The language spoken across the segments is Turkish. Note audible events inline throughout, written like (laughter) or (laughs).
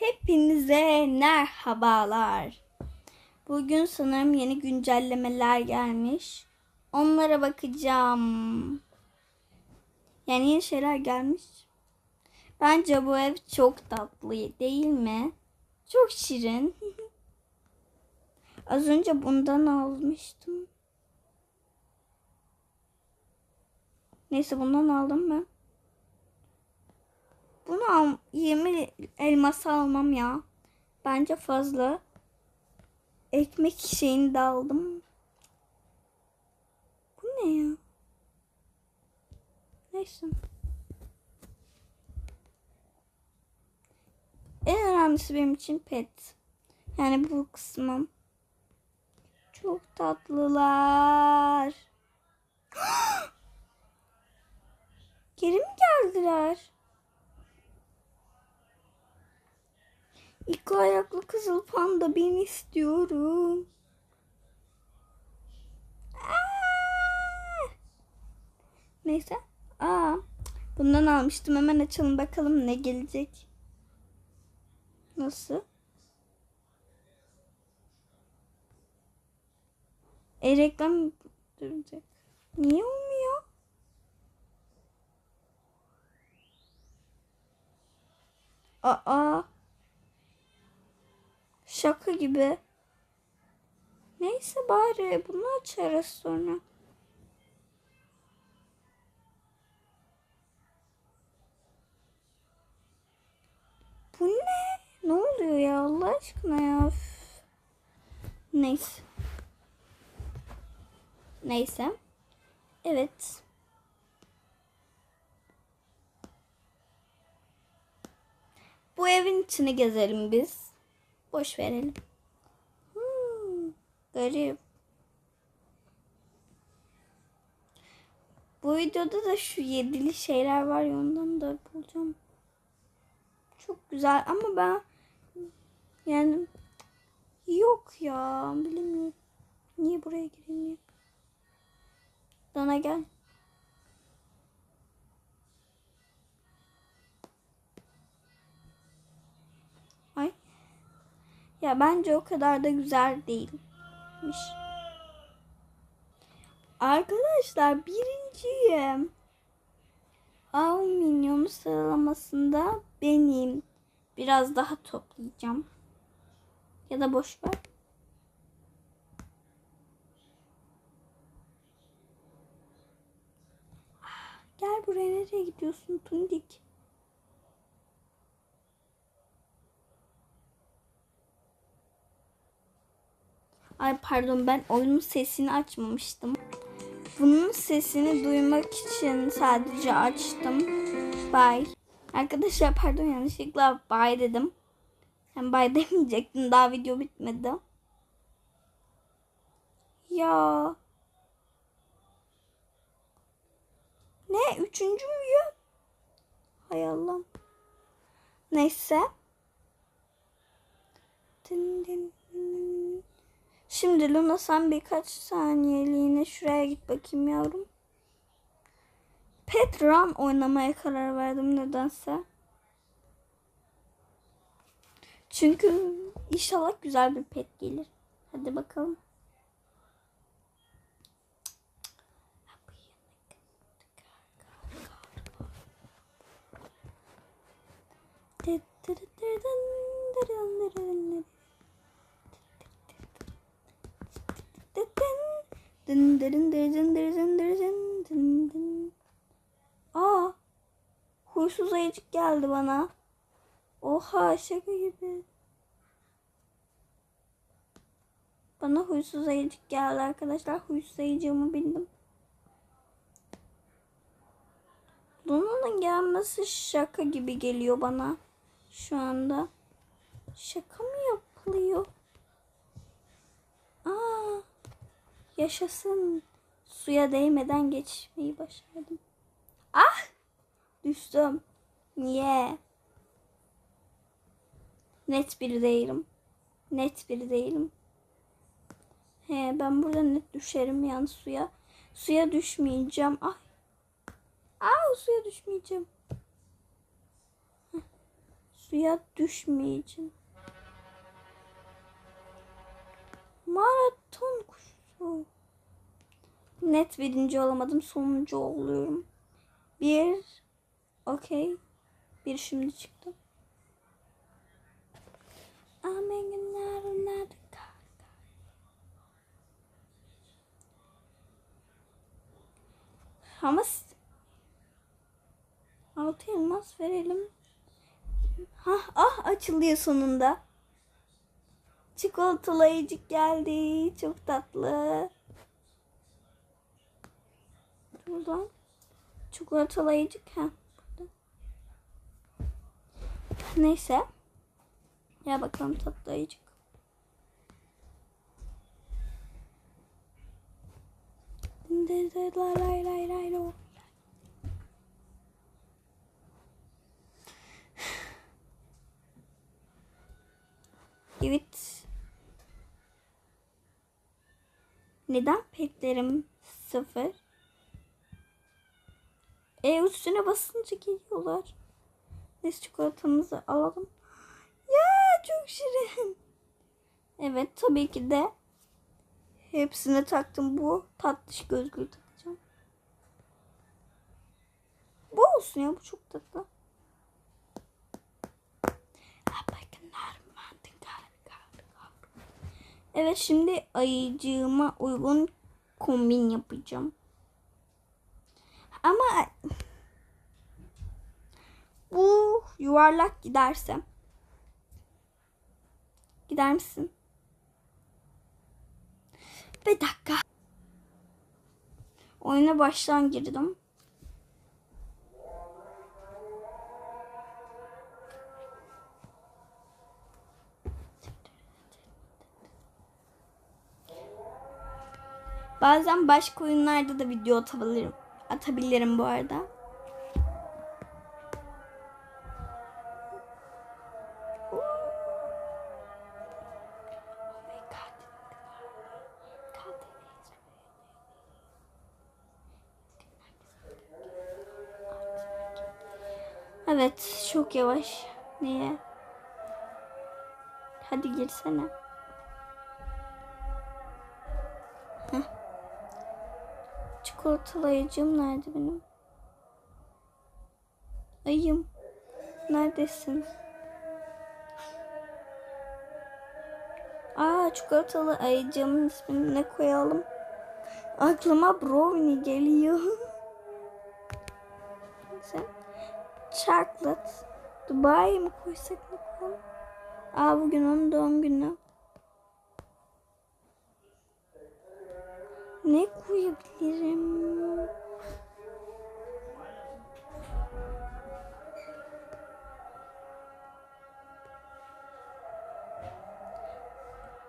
Hepinize merhabalar. Bugün sanırım yeni güncellemeler gelmiş. Onlara bakacağım. Yani yeni şeyler gelmiş. Bence bu ev çok tatlı değil mi? Çok şirin. (laughs) Az önce bundan almıştım. Neyse bundan aldım ben. Bunu al 20 elması almam ya. Bence fazla. Ekmek şeyini de aldım. Bu ne ya? Neyse. En önemlisi benim için pet. Yani bu kısmım. Çok tatlılar. (gasps) Geri mi geldiler? İki ayaklı kızıl panda ben istiyorum. Neyse. Aa, bundan almıştım. Hemen açalım bakalım ne gelecek. Nasıl? E reklam duracak. Niye olmuyor? Aa. Şaka gibi. Neyse bari bunu açarız sonra. Bu ne? Ne oluyor ya Allah aşkına ya? Neyse. Neyse. Evet. Bu evin içini gezelim biz. Boş verelim. Hmm, garip. Bu videoda da şu yedili şeyler var ya ondan da bulacağım. Çok güzel ama ben yani yok ya bilmiyorum. Niye buraya giremiyor? Dana gel. Ya bence o kadar da güzel değilmiş. Arkadaşlar birinciyim. Av sıralamasında benim. Biraz daha toplayacağım. Ya da boş ver. Gel buraya nereye gidiyorsun Tundik? Ay pardon ben oyunun sesini açmamıştım. Bunun sesini duymak için sadece açtım. Bye. Arkadaşlar pardon yanlışlıkla bye dedim. Hem bye (laughs) demeyecektim daha video bitmedi. Ya. Ne? Üçüncü müyüm? Hay Allah'ım. Neyse. Din din din. Şimdi Luna sen birkaç saniyeliğine şuraya git bakayım yavrum. Pet Run oynamaya karar verdim nedense. Çünkü inşallah güzel bir pet gelir. Hadi bakalım. Dın dırın dırın dırın dırın dın dın. Aa, huysuz ayıcık geldi bana. Oha şaka gibi. Bana huysuz ayıcık geldi arkadaşlar. Huysuz ayıcığımı bildim. Luna'nın gelmesi şaka gibi geliyor bana. Şu anda. Şaka mı yapılıyor? Aa. Yaşasın. Suya değmeden geçmeyi başardım. Ah! Düştüm. Niye? Net bir değilim. Net bir değilim. He ben burada net düşerim yani suya. Suya düşmeyeceğim. Ah. Ah suya düşmeyeceğim. Suya düşmeyeceğim. Maraton kuşu. Net birinci olamadım. Sonuncu oluyorum. Bir. Okey. Bir şimdi çıktı. Amen günler günler. Ama altı elmas verelim. Ha ah açılıyor sonunda. Çikolatalı ayıcık geldi. Çok tatlı. Buradan. Çikolatalı ayıcık. Ha. Neyse. Ya bakalım tatlı ayıcık. Lay lay lay lay lo. Evet. Neden petlerim sıfır? E üstüne basınca geliyorlar. Neyse çikolatamızı alalım. Ya çok şirin. Evet tabii ki de hepsine taktım bu tatlış gözlüğü takacağım. Bu olsun ya bu çok tatlı. Evet şimdi ayıcığıma uygun kombin yapacağım. Ama bu yuvarlak giderse gider misin? Bir dakika. Oyuna baştan girdim. Bazen başka oyunlarda da video atabilirim. Atabilirim bu arada. Yavaş. Niye? Hadi girsene. Heh. Çikolatalı ayıcığım nerede benim? Ayım. Neredesin? Aa çikolatalı ayıcığımın ismini ne koyalım? Aklıma brownie geliyor. (laughs) Sen chocolate Dubai mi koysak koyalım? Aa bugün onun doğum günü. Ne koyabilirim?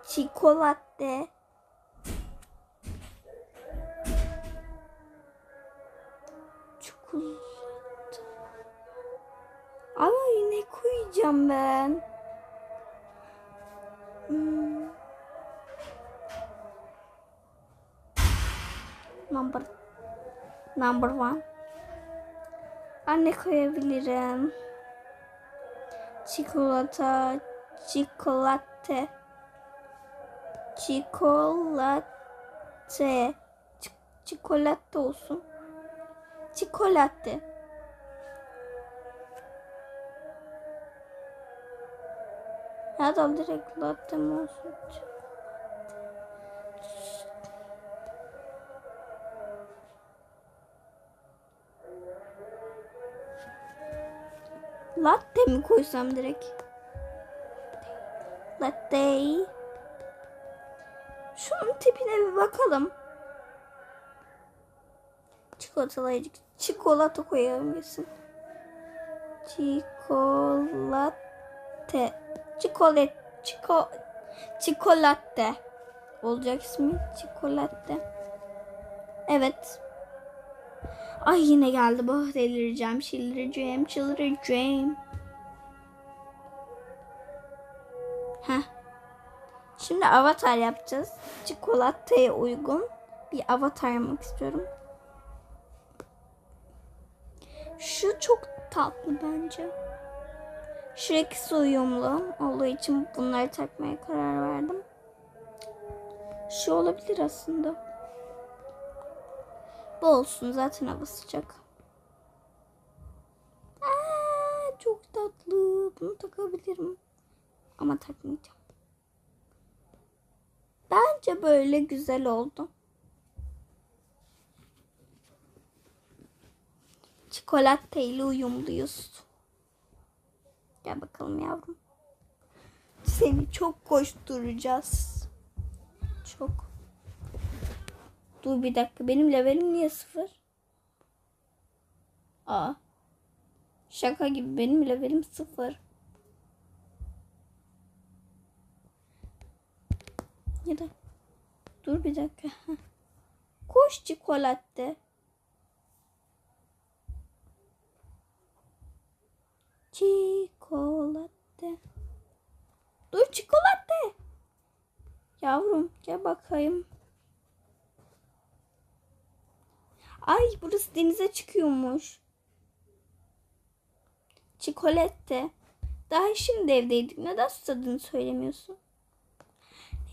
Çikolata. Number number one. Anne koyabilirim. Çikolata, çikolata, çikolata, Ç- çikolata olsun. Çikolata. Ya da direkt latte mi olsun? Latte mi koysam direkt? Latte. Şunun tipine bir bakalım. Çikolatalı ayıcık. Çikolata koyalım gitsin. Çikolata. Çikolat. Çiko. Çikolata. Olacak ismi. Çikolata. Evet. Ay yine geldi bu. Delireceğim. Çıldıracağım. Çıldıracağım. Heh. Şimdi avatar yapacağız. Çikolataya uygun bir avatar yapmak istiyorum. Şu çok tatlı bence. Şu ikisi uyumlu olduğu için bunları takmaya karar verdim. Şu olabilir aslında. Bu olsun zaten hava sıcak. Aa, çok tatlı. Bunu takabilirim. Ama takmayacağım. Bence böyle güzel oldu. Çikolata ile uyumluyuz. Gel bakalım yavrum. Seni çok koşturacağız. Çok. Dur bir dakika. Benim levelim niye sıfır? Aa. Şaka gibi benim levelim sıfır. Ya da dur bir dakika. Koş çikolata. Çikolata. Dur çikolata. Yavrum gel bakayım. Ay burası denize çıkıyormuş. Çikolata. Daha şimdi evdeydik. Neden susadığını söylemiyorsun?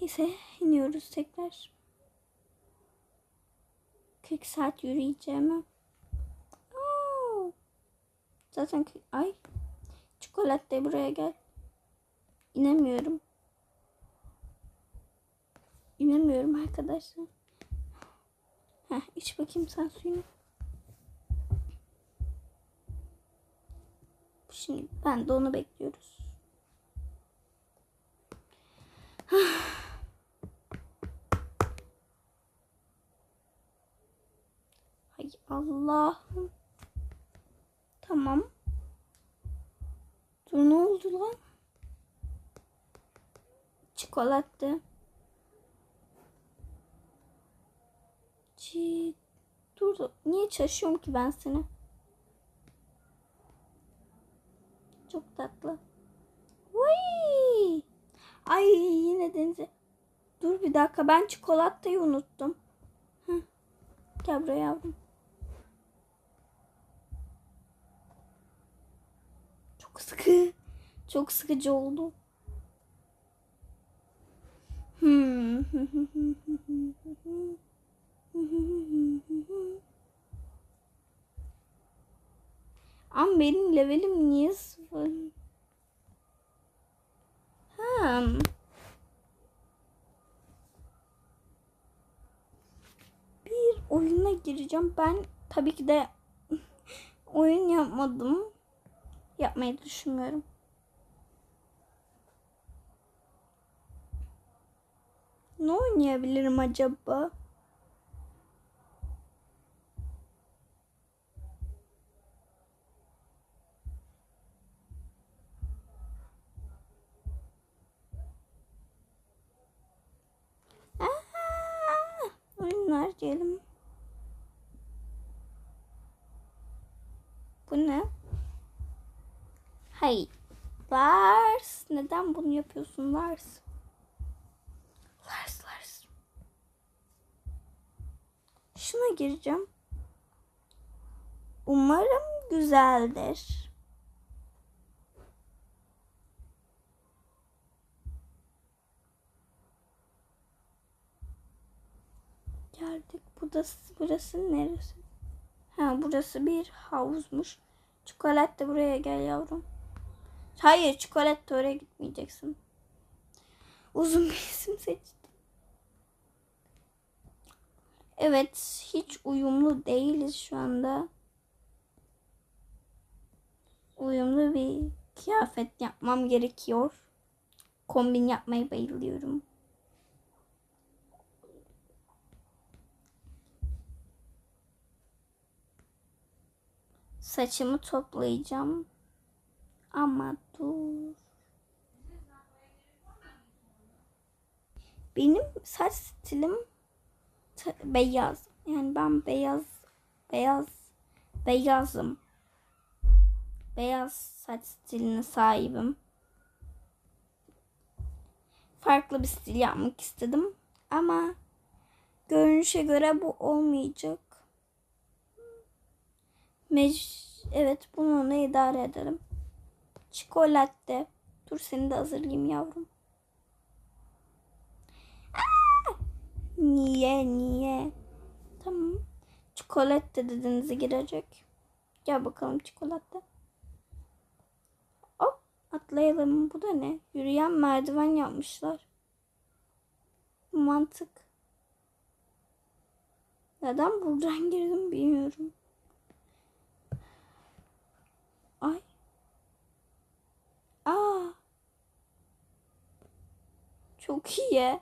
Neyse iniyoruz tekrar. 40 saat yürüyeceğim. Oo. Zaten ay çikolata buraya gel. İnemiyorum. İnemiyorum arkadaşlar. Heh, iç bakayım sen suyunu. Şimdi ben de onu bekliyoruz. (sighs) Hay Allah'ım. Tamam. Dur ne oldu lan? Çikolata. Çi... Dur dur. Niye çalışıyorum ki ben seni? Çok tatlı. Vay! Ay yine denize. Dur bir dakika ben çikolatayı unuttum. Heh. Gel buraya yavrum. Çok sıkı. Çok sıkıcı oldu. Hmm. Ama benim levelim niye sıfır? Hmm. Bir oyuna gireceğim. Ben tabii ki de (laughs) oyun yapmadım. Yapmayı düşünmüyorum. Ne oynayabilirim acaba? Aa, oyunlar diyelim. Bu ne? Hayır. Lars. Neden bunu yapıyorsun Lars? Lars Lars. Şuna gireceğim. Umarım güzeldir. Geldik. Burası, burası neresi? Ha burası bir havuzmuş. Çikolata buraya gel yavrum. Hayır çikolata oraya gitmeyeceksin. Uzun bir isim seçtim. Evet hiç uyumlu değiliz şu anda. Uyumlu bir kıyafet yapmam gerekiyor. Kombin yapmayı bayılıyorum. Saçımı toplayacağım. Ama dur. Benim saç stilim beyaz. Yani ben beyaz beyaz beyazım. Beyaz saç stiline sahibim. Farklı bir stil yapmak istedim ama görünüşe göre bu olmayacak. Mec evet bununla idare edelim. Çikolata. Dur seni de hazırlayayım yavrum. Aa! Niye niye? Tamam. Çikolata dediğinize girecek. Gel bakalım çikolata. Hop atlayalım. Bu da ne? Yürüyen merdiven yapmışlar. Mantık. Neden buradan (laughs) girdim bilmiyorum. Ay. Aa. Çok iyi.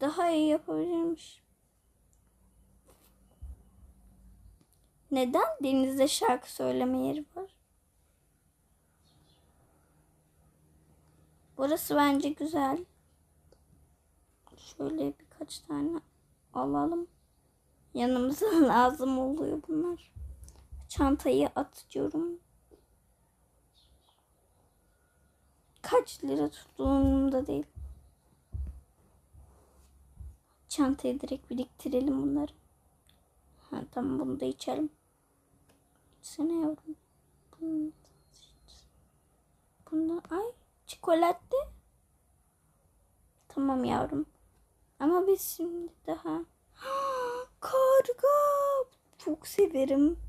Daha iyi yapabilirmiş. Neden denizde şarkı söyleme yeri var? Burası bence güzel. Şöyle birkaç tane alalım. Yanımıza (laughs) lazım oluyor bunlar. Çantayı atıyorum. Kaç lira tuttuğumda değil. Çantayı direkt biriktirelim bunları. Ha, tamam bunu da içelim. İçsene yavrum. Bunu, ay çikolata. Tamam yavrum. Ama biz şimdi daha... (gasps) Karga. Çok severim.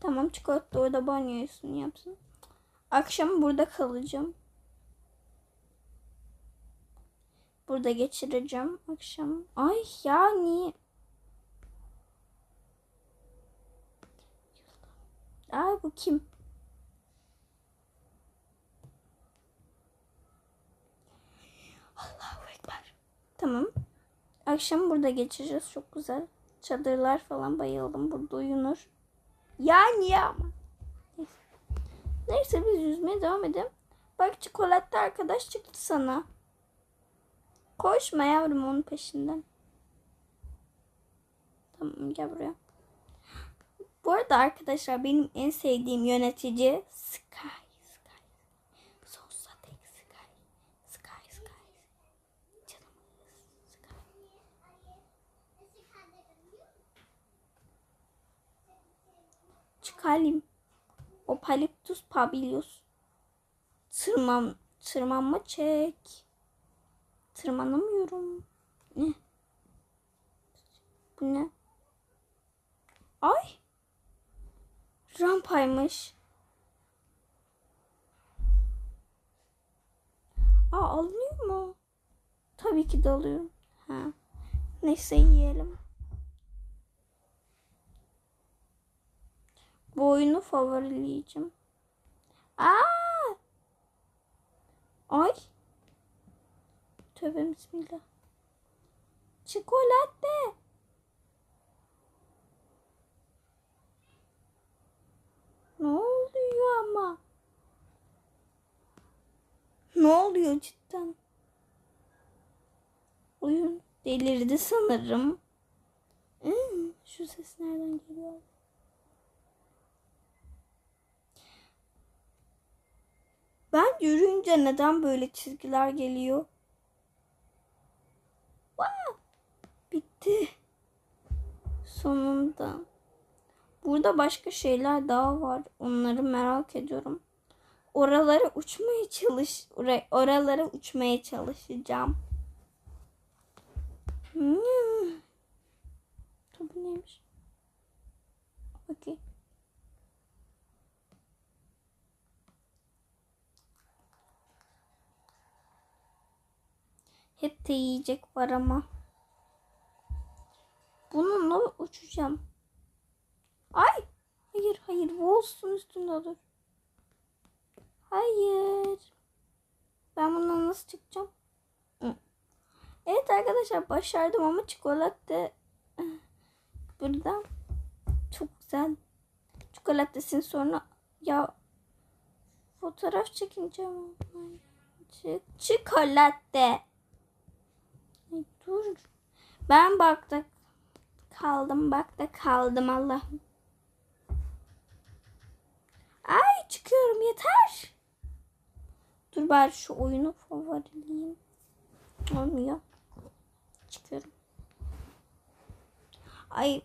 Tamam çikolata orada banyosunu yapsın. Akşam burada kalacağım. Burada geçireceğim akşam. Ay ya niye? Ay bu kim? Allahu Ekber. Tamam. Akşam burada geçireceğiz. Çok güzel. Çadırlar falan bayıldım. Burada uyunur. Ya niye ama? Neyse. Biz yüzmeye devam edelim. Bak çikolata arkadaş çıktı sana. Koşma yavrum onun peşinden. Tamam gel buraya. Bu arada arkadaşlar benim en sevdiğim yönetici. Sky. Sonsuza dek Sky. Sky Sky. Canımız Sky. Çıkalım. Opaliptus pabilius. Tırman, tırmanma çek. Tırmanamıyorum. Ne? Bu ne? Ay. Rampaymış. Aa alınıyor mu? Tabii ki de alıyorum. Ha. Neyse yiyelim. Bu oyunu favorileyeceğim. Aa! Ay. Tövbe bismillah. Çikolata. Ne oluyor ama? Ne oluyor cidden? Oyun delirdi sanırım. Hmm, şu ses nereden geliyor? Ben yürüyünce neden böyle çizgiler geliyor? Wow! Bitti. Sonunda. Burada başka şeyler daha var. Onları merak ediyorum. Oralara uçmaya çalış, ora- oralara uçmaya çalışacağım. Hmm. Bu neymiş? Okey. Hep de yiyecek var ama. Bununla uçacağım. Ay! Hayır hayır. Wolf'un üstünde dur. Hayır. Ben bundan nasıl çıkacağım? Evet arkadaşlar başardım ama çikolata (laughs) burada çok güzel. Çikolatasını sonra ya fotoğraf çekineceğim. Çık çikolata. Dur. Ben bakta kaldım bakta kaldım Allah'ım. Ay çıkıyorum yeter. Dur bari şu oyunu favorileyeyim. Olmuyor. Çıkıyorum. Ay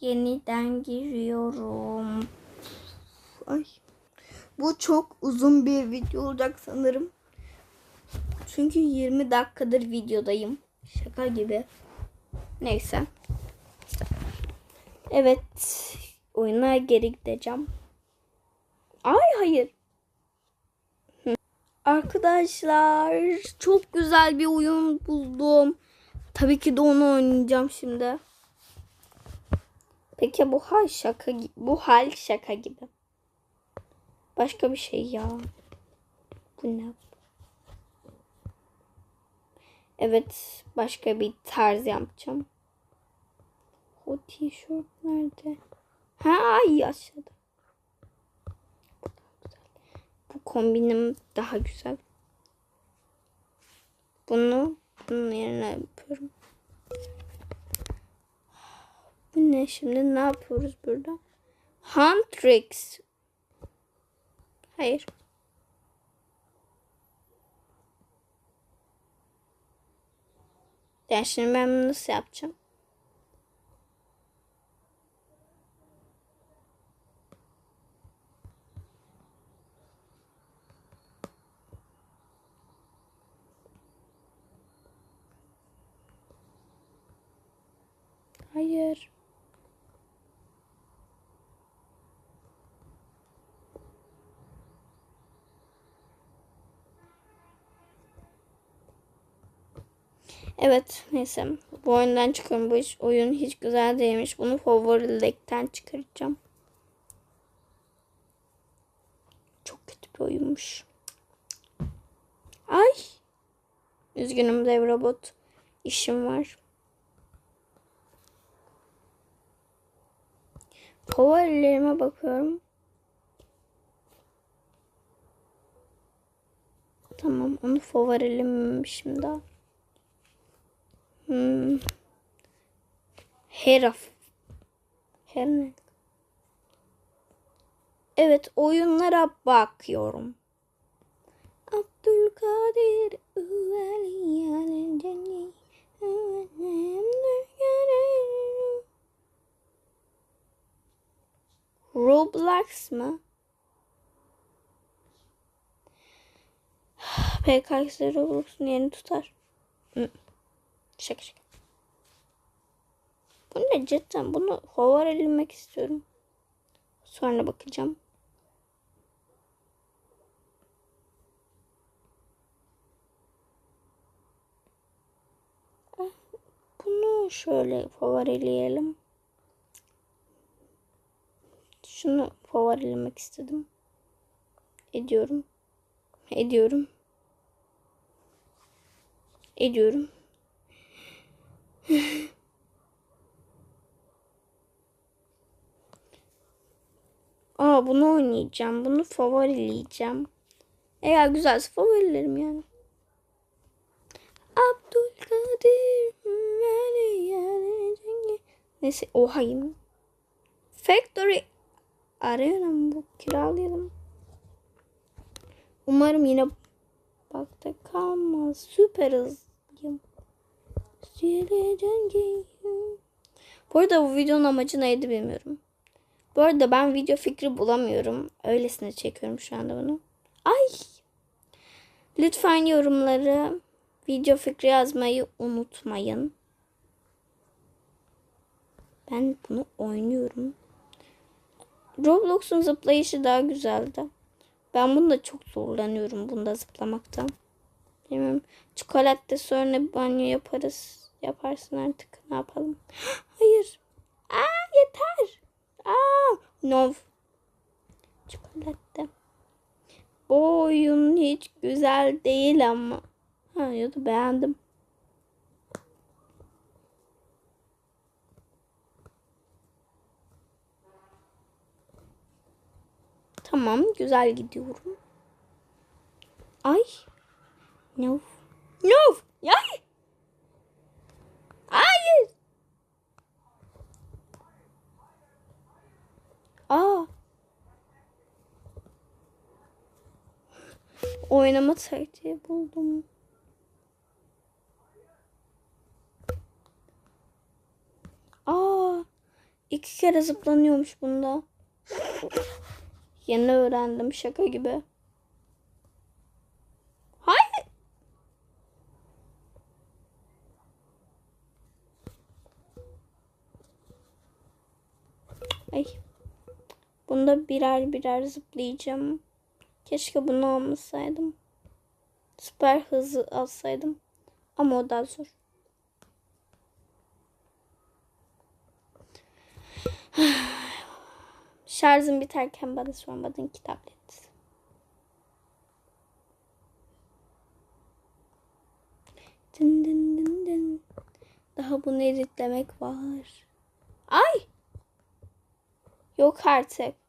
yeniden giriyorum. Ay. Bu çok uzun bir video olacak sanırım. Çünkü 20 dakikadır videodayım. Şaka gibi. Neyse. Evet. Oyuna geri gideceğim. Ay hayır. Arkadaşlar çok güzel bir oyun buldum. Tabii ki de onu oynayacağım şimdi. Peki bu hal şaka bu hal şaka gibi. Başka bir şey ya. Bu ne? Evet, başka bir tarz yapacağım. O tişört nerede? Ha, ay aşağıda. Bu kombinim daha güzel. Bunu bunun yerine yapıyorum. Bu ne şimdi? Ne yapıyoruz burada? Hand tricks. Hayır. Ya şimdi ben bunu nasıl yapacağım? Hayır. Evet neyse bu oyundan çıkıyorum. Bu iş, oyun hiç güzel değilmiş. Bunu favorilikten çıkaracağım. Çok kötü bir oyunmuş. Ay. Üzgünüm dev robot. İşim var. Favorilerime bakıyorum. Tamam onu favorilememişim daha. Hmm. Hera. Hera ne? Evet oyunlara bakıyorum. Abdülkadir Roblox mı? (sighs) PKX Roblox'un yerini tutar. Hı. Şaka şaka. Bu ne cidden? Bunu hovar edilmek istiyorum. Sonra bakacağım. Ah, Bunu şöyle favoreleyelim. Şunu favorelemek istedim. Ediyorum. Ediyorum. Ediyorum. Aa bunu oynayacağım. Bunu favorileyeceğim. Eğer güzelse favorilerim yani. Abdülkadir Neyse oha yine. Factory arıyorum bu kiralayalım. Umarım yine bakta kalmaz. Süper hızlıyım. Bu arada bu videonun amacı neydi bilmiyorum. Bu arada ben video fikri bulamıyorum. Öylesine çekiyorum şu anda bunu. Ay! Lütfen yorumları video fikri yazmayı unutmayın. Ben bunu oynuyorum. Roblox'un zıplayışı daha güzeldi. Ben bunda çok zorlanıyorum bunda zıplamaktan. Bilmiyorum. Çikolata sonra banyo yaparız. Yaparsın artık. Ne yapalım? Hayır. Aa yeter. Aa no. Çikolata. Bu oyun hiç güzel değil ama. Ha ya da beğendim. Tamam güzel gidiyorum. Ay. No. No. Ay. Hayır. Aa. Oynama taktiği buldum. Aa. iki kere zıplanıyormuş bunda. Yeni öğrendim şaka gibi. Hayır. Ay. Bunda birer birer zıplayacağım. Keşke bunu almasaydım. Süper hızı alsaydım. Ama o daha zor. (sighs) Şarjım biterken bana sormadın ki tablet. Dın dın dın dın. Daha bunu editlemek var. Ay! Yok artık.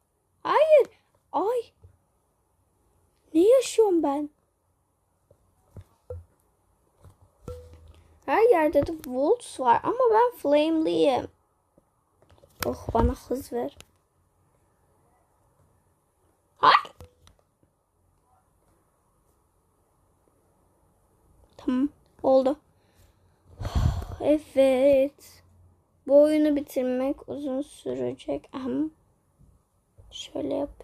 Hayır. Ay. Ne yaşıyorum ben? Her yerde de volts var ama ben flameliyim. Oh bana hız ver. Hay. Tamam oldu. (sighs) Evet. Bu oyunu bitirmek uzun sürecek ama şöyle yap.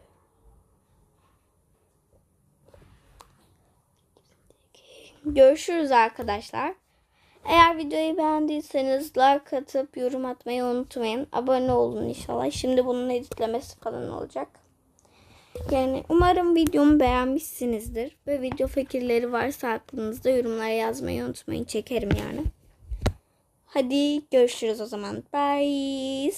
Görüşürüz arkadaşlar. Eğer videoyu beğendiyseniz like atıp yorum atmayı unutmayın. Abone olun inşallah. Şimdi bunun editlemesi falan olacak. Yani umarım videomu beğenmişsinizdir. Ve video fikirleri varsa aklınızda yorumlara yazmayı unutmayın. Çekerim yani. Hadi görüşürüz o zaman. Bye.